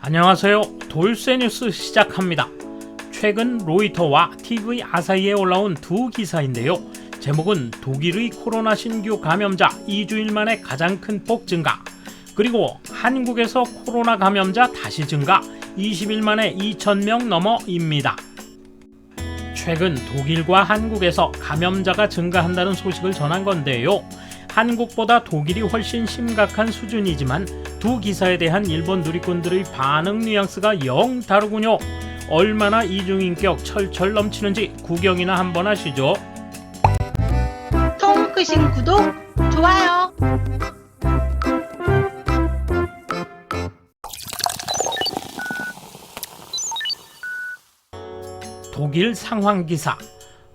안녕하세요. 돌쇠 뉴스 시작합니다. 최근 로이터와 TV 아사히에 올라온 두 기사인데요. 제목은 독일의 코로나 신규 감염자 2주일 만에 가장 큰 폭 증가. 그리고 한국에서 코로나 감염자 다시 증가 20일 만에 2,000명 넘어입니다. 최근 독일과 한국에서 감염자가 증가한다는 소식을 전한 건데요. 한국보다 독일이 훨씬 심각한 수준이지만 두 기사에 대한 일본 누리꾼들의 반응 뉘앙스가 영 다르군요. 얼마나 이중인격 철철 넘치는지 구경이나 한번 하시죠. 통크신 구독, 좋아요. 독일 상황 기사.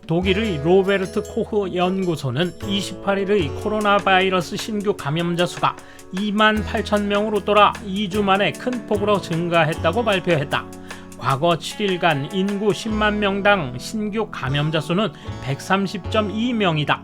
독일의 로베르트 코흐 연구소는 28일의 코로나 바이러스 신규 감염자 수가 2만 8천 명으로 돌아 2주 만에 큰 폭으로 증가했다고 발표했다. 과거 7일간 인구 10만 명당 신규 감염자 수는 130.2명이다.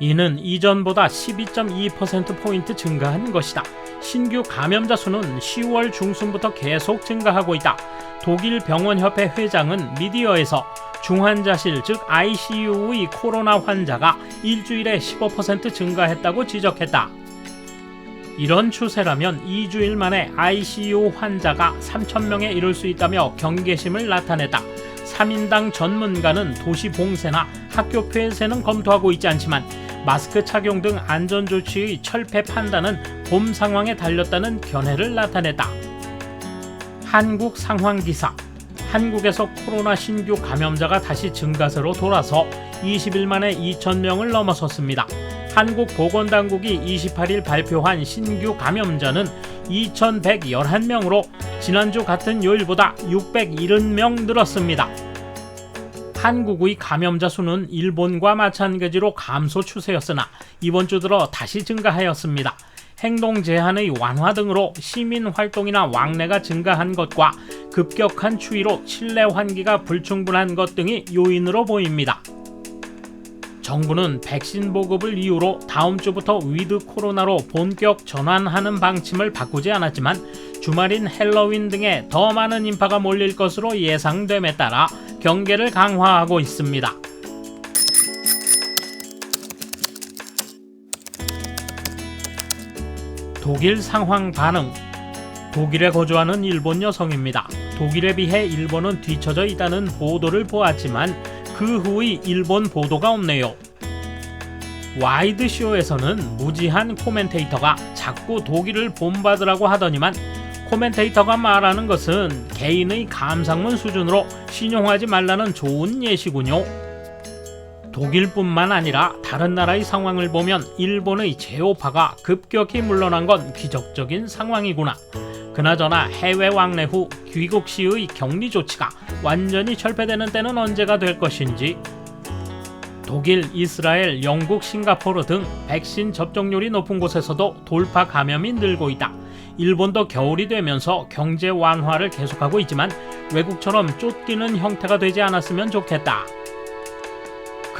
이는 이전보다 12.2%포인트 증가한 것이다. 신규 감염자 수는 10월 중순부터 계속 증가하고 있다. 독일 병원협회 회장은 미디어에서 중환자실 즉 ICU의 코로나 환자가 일주일에 15% 증가했다고 지적했다. 이런 추세라면 2주일 만에 ICU 환자가 3,000명에 이를 수 있다며 경계심을 나타냈다. 3인당 전문가는 도시 봉쇄나 학교 폐쇄는 검토하고 있지 않지만 마스크 착용 등 안전조치의 철폐 판단은 봄 상황에 달렸다는 견해를 나타냈다. 한국 상황 기사 한국에서 코로나 신규 감염자가 다시 증가세로 돌아서 20일 만에 2,000명을 넘어섰습니다. 한국보건당국이 28일 발표한 신규 감염자는 2,111명으로 지난주 같은 요일보다 670명 늘었습니다. 한국의 감염자 수는 일본과 마찬가지로 감소 추세였으나 이번 주 들어 다시 증가하였습니다. 행동 제한의 완화 등으로 시민 활동이나 왕래가 증가한 것과 급격한 추위로 실내 환기가 불충분한 것 등이 요인으로 보입니다. 정부는 백신 보급을 이유로 다음 주부터 위드 코로나로 본격 전환하는 방침을 바꾸지 않았지만 주말인 헬로윈 등에 더 많은 인파가 몰릴 것으로 예상됨에 따라 경계를 강화하고 있습니다. 독일 상황 반응 독일에 거주하는 일본 여성입니다. 독일에 비해 일본은 뒤처져 있다는 보도를 보았지만 그 후의 일본 보도가 없네요. 와이드쇼에서는 무지한 코멘테이터가 자꾸 독일을 본받으라고 하더니만 코멘테이터가 말하는 것은 개인의 감상문 수준으로 신용하지 말라는 좋은 예시군요. 독일뿐만 아니라 다른 나라의 상황을 보면 일본의 제오파가 급격히 물러난 건 기적적인 상황이구나. 그나저나 해외 왕래 후 귀국 시의 격리 조치가 완전히 철폐되는 때는 언제가 될 것인지 독일, 이스라엘, 영국, 싱가포르 등 백신 접종률이 높은 곳에서도 돌파 감염이 늘고 있다. 일본도 겨울이 되면서 경제 완화를 계속하고 있지만 외국처럼 쫓기는 형태가 되지 않았으면 좋겠다.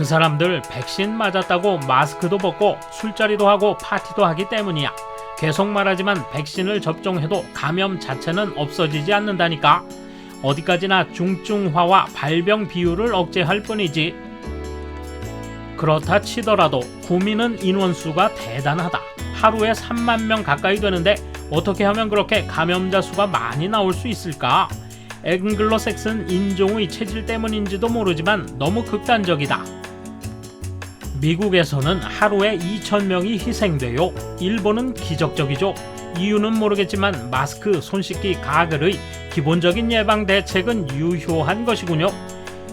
그 사람들 백신 맞았다고 마스크도 벗고 술자리도 하고 파티도 하기 때문이야. 계속 말하지만 백신을 접종해도 감염 자체는 없어지지 않는다니까. 어디까지나 중증화와 발병 비율을 억제할 뿐이지. 그렇다 치더라도 구민은 인원수가 대단하다. 하루에 3만 명 가까이 되는데 어떻게 하면 그렇게 감염자 수가 많이 나올 수 있을까? 앵글로색슨 인종의 체질 때문인지도 모르지만 너무 극단적이다. 미국에서는 하루에 2,000명이 희생돼요. 일본은 기적적이죠. 이유는 모르겠지만 마스크, 손 씻기, 가글의 기본적인 예방 대책은 유효한 것이군요.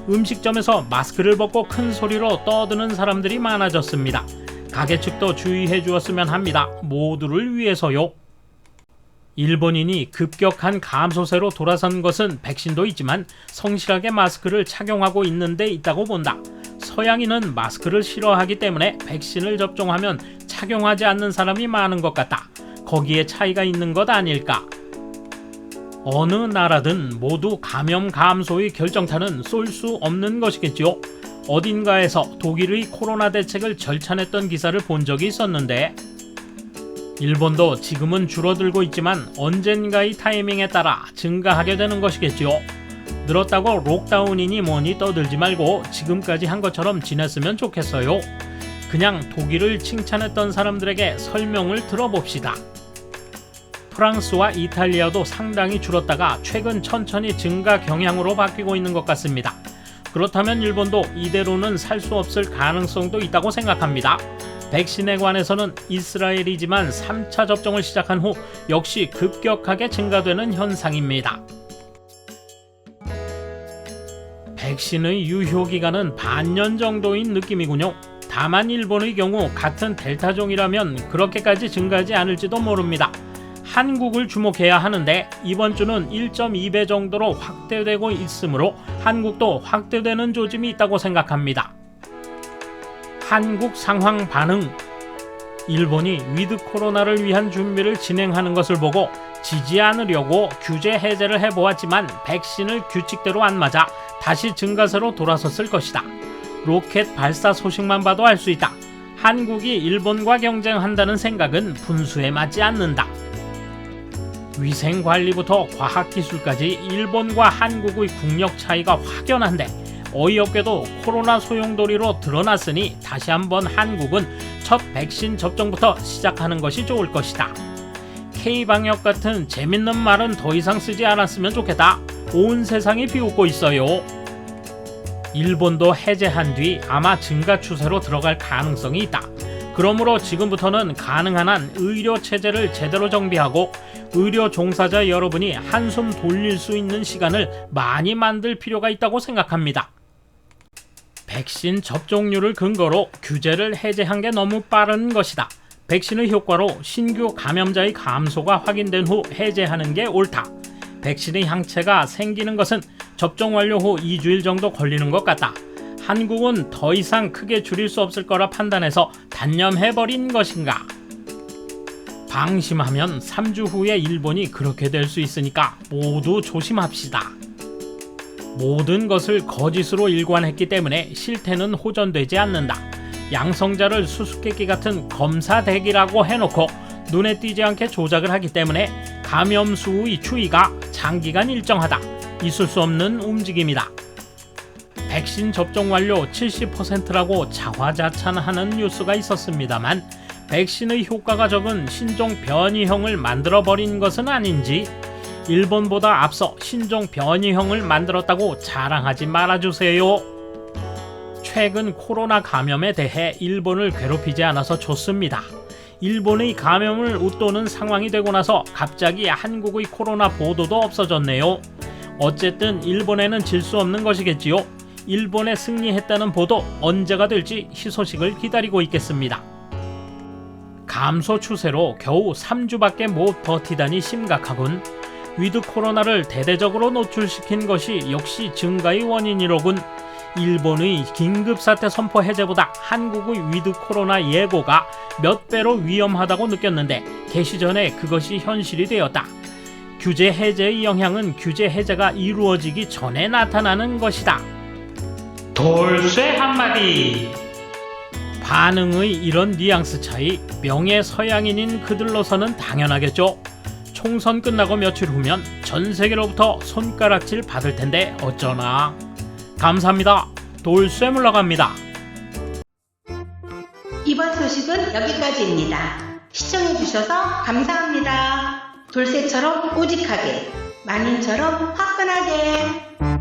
음식점에서 마스크를 벗고 큰 소리로 떠드는 사람들이 많아졌습니다. 가게 측도 주의해 주었으면 합니다. 모두를 위해서요. 일본인이 급격한 감소세로 돌아선 것은 백신도 있지만 성실하게 마스크를 착용하고 있는 데 있다고 본다. 서양인은 마스크를 싫어하기 때문에 백신을 접종하면 착용하지 않는 사람이 많은 것 같다. 거기에 차이가 있는 것 아닐까? 어느 나라든 모두 감염 감소의 결정타는 쏠 수 없는 것이겠지요. 어딘가에서 독일의 코로나 대책을 절찬했던 기사를 본 적이 있었는데 일본도 지금은 줄어들고 있지만 언젠가의 타이밍에 따라 증가하게 되는 것이겠지요. 늘었다고 록다운이니 뭐니 떠들지 말고 지금까지 한 것처럼 지냈으면 좋겠어요. 그냥 독일을 칭찬했던 사람들에게 설명을 들어봅시다. 프랑스와 이탈리아도 상당히 줄었다가 최근 천천히 증가 경향으로 바뀌고 있는 것 같습니다. 그렇다면 일본도 이대로는 살 수 없을 가능성도 있다고 생각합니다. 백신에 관해서는 이스라엘이지만 3차 접종을 시작한 후 역시 급격하게 증가되는 현상입니다. 백신의 유효 기간은 반년 정도인 느낌이군요. 다만 일본의 경우 같은 델타종이라면 그렇게까지 증가하지 않을지도 모릅니다. 한국을 주목해야 하는데 이번 주는 1.2배 정도로 확대되고 있으므로 한국도 확대되는 조짐이 있다고 생각합니다. 한국 상황 반응 일본이 위드 코로나를 위한 준비를 진행하는 것을 보고 지지 않으려고 규제 해제를 해보았지만 백신을 규칙대로 안 맞아 다시 증가세로 돌아섰을 것이다. 로켓 발사 소식만 봐도 알 수 있다. 한국이 일본과 경쟁한다는 생각은 분수에 맞지 않는다. 위생 관리부터 과학 기술까지 일본과 한국의 국력 차이가 확연한데 어이없게도 코로나 소용돌이로 드러났으니 다시 한번 한국은 첫 백신 접종부터 시작하는 것이 좋을 것이다. K방역 같은 재밌는 말은 더 이상 쓰지 않았으면 좋겠다. 온 세상이 비웃고 있어요. 일본도 해제한 뒤 아마 증가 추세로 들어갈 가능성이 있다. 그러므로 지금부터는 가능한 한 의료 체제를 제대로 정비하고 의료 종사자 여러분이 한숨 돌릴 수 있는 시간을 많이 만들 필요가 있다고 생각합니다. 백신 접종률을 근거로 규제를 해제한 게 너무 빠른 것이다. 백신의 효과로 신규 감염자의 감소가 확인된 후 해제하는 게 옳다. 백신의 항체가 생기는 것은 접종 완료 후 2주일 정도 걸리는 것 같다. 한국은 더 이상 크게 줄일 수 없을 거라 판단해서 단념해버린 것인가? 방심하면 3주 후에 일본이 그렇게 될 수 있으니까 모두 조심합시다. 모든 것을 거짓으로 일관했기 때문에 실태는 호전되지 않는다. 양성자를 수수께끼 같은 검사 대기라고 해놓고 눈에 띄지 않게 조작을 하기 때문에 감염 수의 추이가 장기간 일정하다. 있을 수 없는 움직임이다. 백신 접종 완료 70%라고 자화자찬하는 뉴스가 있었습니다만 백신의 효과가 적은 신종 변이형을 만들어 버린 것은 아닌지 일본보다 앞서 신종 변이형을 만들었다고 자랑하지 말아주세요. 최근 코로나 감염에 대해 일본을 괴롭히지 않아서 좋습니다. 일본의 감염을 웃도는 상황이 되고 나서 갑자기 한국의 코로나 보도도 없어졌네요. 어쨌든 일본에는 질 수 없는 것이겠지요. 일본에 승리했다는 보도 언제가 될지 희소식을 기다리고 있겠습니다. 감소 추세로 겨우 3주밖에 못 버티다니 심각하군. 위드 코로나를 대대적으로 노출시킨 것이 역시 증가의 원인이로군. 일본의 긴급 사태 선포 해제보다 한국의 위드 코로나 예고가 몇 배로 위험하다고 느꼈는데 개시 전에 그것이 현실이 되었다. 규제 해제의 영향은 규제 해제가 이루어지기 전에 나타나는 것이다. 돌쇠 한마디. 반응의 이런 뉘앙스 차이 명예 서양인인 그들로서는 당연하겠죠. 총선 끝나고 며칠 후면 전 세계로부터 손가락질 받을 텐데 어쩌나. 감사합니다. 돌쇠 물러갑니다. 이번 소식은 여기까지입니다. 시청해주셔서 감사합니다. 돌쇠처럼 우직하게, 마님처럼 화끈하게.